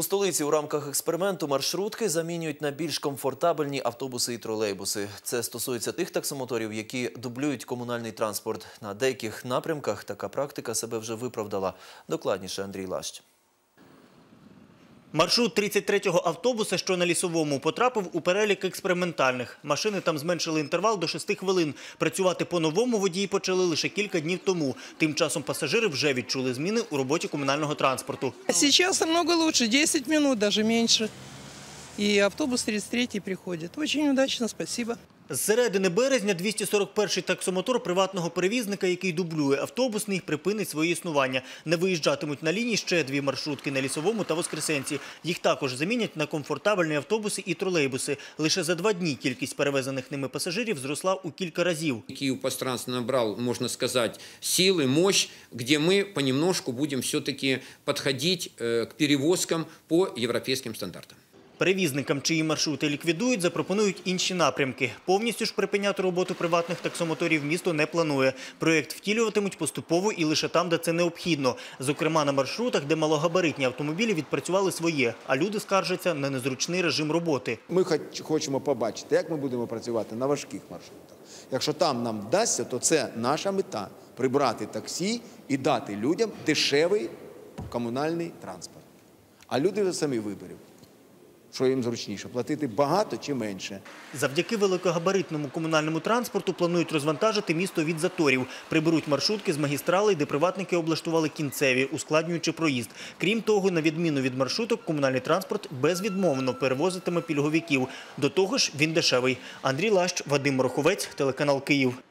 У столиці у рамках експерименту маршрутки замінюють на більш комфортабельні автобуси і тролейбуси. Це стосується тих таксомоторів, які дублюють комунальний транспорт. На деяких напрямках така практика себе вже виправдала. Докладніше Андрій Лащ. Маршрут 33-го автобуса, що на лісовому, потрапив у перелік експериментальних. Машини там зменшили інтервал до 6 хвилин. Працювати по-новому водії почали лише кілька днів тому. Тим часом пасажири вже відчули зміни у роботі комунального транспорту. Сейчас намного лучше, 10 минут, даже меньше. И автобус 33 приходит. Очень удачно, спасибо. З середини березня 241-й таксомотор приватного перевізника, який дублює автобусний, припинить своє існування. Не виїжджатимуть на лінії ще дві маршрутки на лісовому та Воскресенці. Їх також замінять на комфортабельні автобуси і тролейбуси. Лише за два дні кількість перевезених ними пасажирів зросла у кілька разів. Киев пространство набрал, можно сказать, силы, мощь, где мы понемножку будем все-таки подходить э, к перевозкам по европейским стандартам. Перевізникам, чиї маршрути ліквідують, запропонують інші напрямки. Повністю ж припиняти роботу приватних таксомоторів місто не планує. Проєкт втілюватимуть поступово і лише там, де це необхідно. Зокрема, на маршрутах, де малогабаритні автомобілі відпрацювали своє, а люди скаржаться на незручний режим роботи. Ми хоч- хочемо побачити, як ми будемо працювати на важких маршрутах. Якщо там нам вдасться, то це наша мета прибрати таксі і дати людям дешевий комунальний транспорт. А люди вже самі виберуть, що їм зручніше платити багато чи менше. Завдяки великогабаритному комунальному транспорту планують розвантажити місто від заторів. Приберуть маршрутки з магістралей, де приватники облаштували кінцеві, ускладнюючи проїзд. Крім того, на відміну від маршруток, комунальний транспорт безвідмовно перевозитиме пільговиків. До того ж, він дешевий. Андрій Лащ, Вадим Мороховець, телеканал Київ.